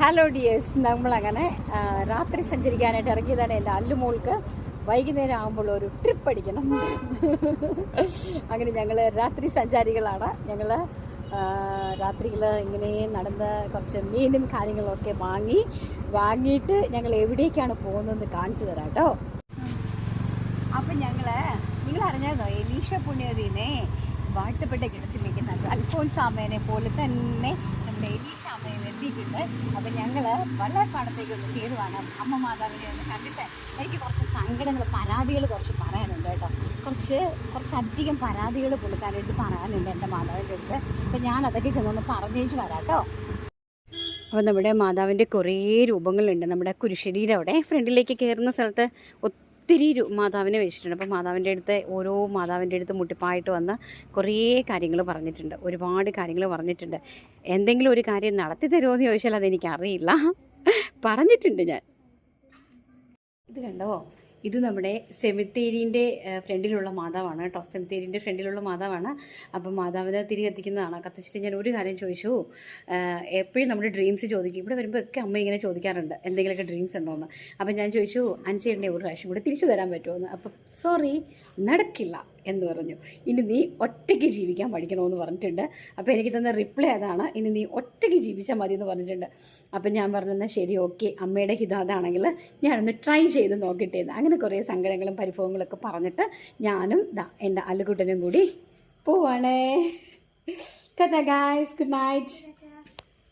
Hello dears നമ്മളങ്ങനെ രാത്രി സഞ്ചരിക്കാനായിട്ട് ഇറങ്ങിയതാണ് എന്റെ അല്ലുമോൾക്ക്. വൈകുന്നേരം ആകുമ്പോൾ ഒരു ട്രിപ്പ് അടിക്കണം. അങ്ങനെ ഞങ്ങൾ രാത്രി സഞ്ചാരികളാണ്. ഞങ്ങൾ രാത്രിയിൽ ഇങ്ങനെ നടന്ന് കുറച്ച് മീനും കാര്യങ്ങളൊക്കെ വാങ്ങി വാങ്ങിയിട്ട് ഞങ്ങൾ എവിടേക്കാണ് പോകുന്നതെന്ന് കാണിച്ചു തരാം കേട്ടോ. അപ്പം ഞങ്ങൾ നിങ്ങൾ അറിഞ്ഞായിരുന്നോ എലീഷ പുണ്യതീനെ വാഴ്ത്തപ്പെട്ട കിടത്തിലേക്ക് അൽഫോൻസാമേനെ പോലെ തന്നെ എലീഷ അമ്മയും എത്തിയിട്ടുണ്ട്. അപ്പം ഞങ്ങൾ വള്ളപ്പാടത്തേക്ക് ഒന്ന് കയറുവാണ് അമ്മ മാതാവിനെ ഒന്ന് കണ്ടിട്ട് എനിക്ക് കുറച്ച് സങ്കടങ്ങൾ പരാതികൾ കുറച്ച് പറയാനുണ്ട് കേട്ടോ. കുറച്ച് കുറച്ചധികം പരാതികൾ പുള്ളിക്കാരായിട്ട് പറയാനുണ്ട് എന്റെ മാതാവിന്റെ അടുത്ത്. അപ്പം ഞാൻ അതൊക്കെ ചെന്നൊന്ന് പറഞ്ഞേച്ച് വരാം കേട്ടോ. അപ്പോൾ നമ്മുടെ മാതാവിന്റെ കുറേ രൂപങ്ങളുണ്ട്. നമ്മുടെ കുരിശടിയുടെ അവിടെ ഫ്രണ്ടിലേക്ക് കയറുന്ന സ്ഥലത്ത് ഒത്തിരി മാതാവിനെ വെച്ചിട്ടുണ്ട്. അപ്പോൾ മാതാവിന്റെ അടുത്ത് ഓരോ മാതാവിന്റെ അടുത്ത് മുട്ടിപ്പായിട്ട് വന്ന് കുറേ കാര്യങ്ങൾ പറഞ്ഞിട്ടുണ്ട്. ഒരുപാട് കാര്യങ്ങൾ പറഞ്ഞിട്ടുണ്ട്. എന്തെങ്കിലും ഒരു കാര്യം നടത്തി തരുമോ എന്ന് ചോദിച്ചാൽ അതെനിക്കറിയില്ല പറഞ്ഞിട്ടുണ്ട് ഞാൻ. ഇത് കണ്ടോ? ഇത് നമ്മുടെ സെമിത്തേരിന്റെ ഫ്രണ്ടിലുള്ള മാതാവാണ് കേട്ടോ. സെമിത്തേരിന്റെ ഫ്രണ്ടിലുള്ള മാതാവാണ്. അപ്പം മാതാവിനെ തിരി കത്തിക്കുന്നതാണ്. കത്തിച്ചിട്ട് ഞാൻ ഒരു കാര്യം ചോദിച്ചു. എപ്പോഴും നമ്മുടെ ഡ്രീംസ് ചോദിക്കും. ഇവിടെ വരുമ്പോൾ ഒക്കെ അമ്മ ഇങ്ങനെ ചോദിക്കാറുണ്ട്. എന്തെങ്കിലുമൊക്കെ ഡ്രീംസ് ഉണ്ടോ എന്ന് അപ്പം ഞാൻ ചോദിച്ചു അഞ്ചേട്ടന്റെ ഒരു പ്രാവശ്യം കൂടെ തിരിച്ചു തരാൻ പറ്റുമോ? എന്ന്. അപ്പം സോറി നടക്കില്ല. എന്ന് പറഞ്ഞു. ഇനി നീ ഒറ്റയ്ക്ക് ജീവിക്കാൻ പഠിക്കണമെന്ന് പറഞ്ഞിട്ടുണ്ട്. അപ്പോൾ എനിക്ക് തന്ന റിപ്ലൈ അതാണ്. ഇനി നീ ഒറ്റയ്ക്ക് ജീവിച്ചാൽ മതി എന്ന് പറഞ്ഞിട്ടുണ്ട്. അപ്പം ഞാൻ പറഞ്ഞെന്നാൽ ശരി ഓക്കെ അമ്മയുടെ ഹിതാതാണെങ്കിൽ ഞാനൊന്ന് ട്രൈ ചെയ്ത് നോക്കട്ടെ എന്ന്. അങ്ങനെ കുറേ സങ്കടങ്ങളും പരിഭവങ്ങളൊക്കെ പറഞ്ഞിട്ട് ഞാനും ദാ എന്റെ അല്ലുകുട്ടനും കൂടി പോവാണേ. Tata guys good night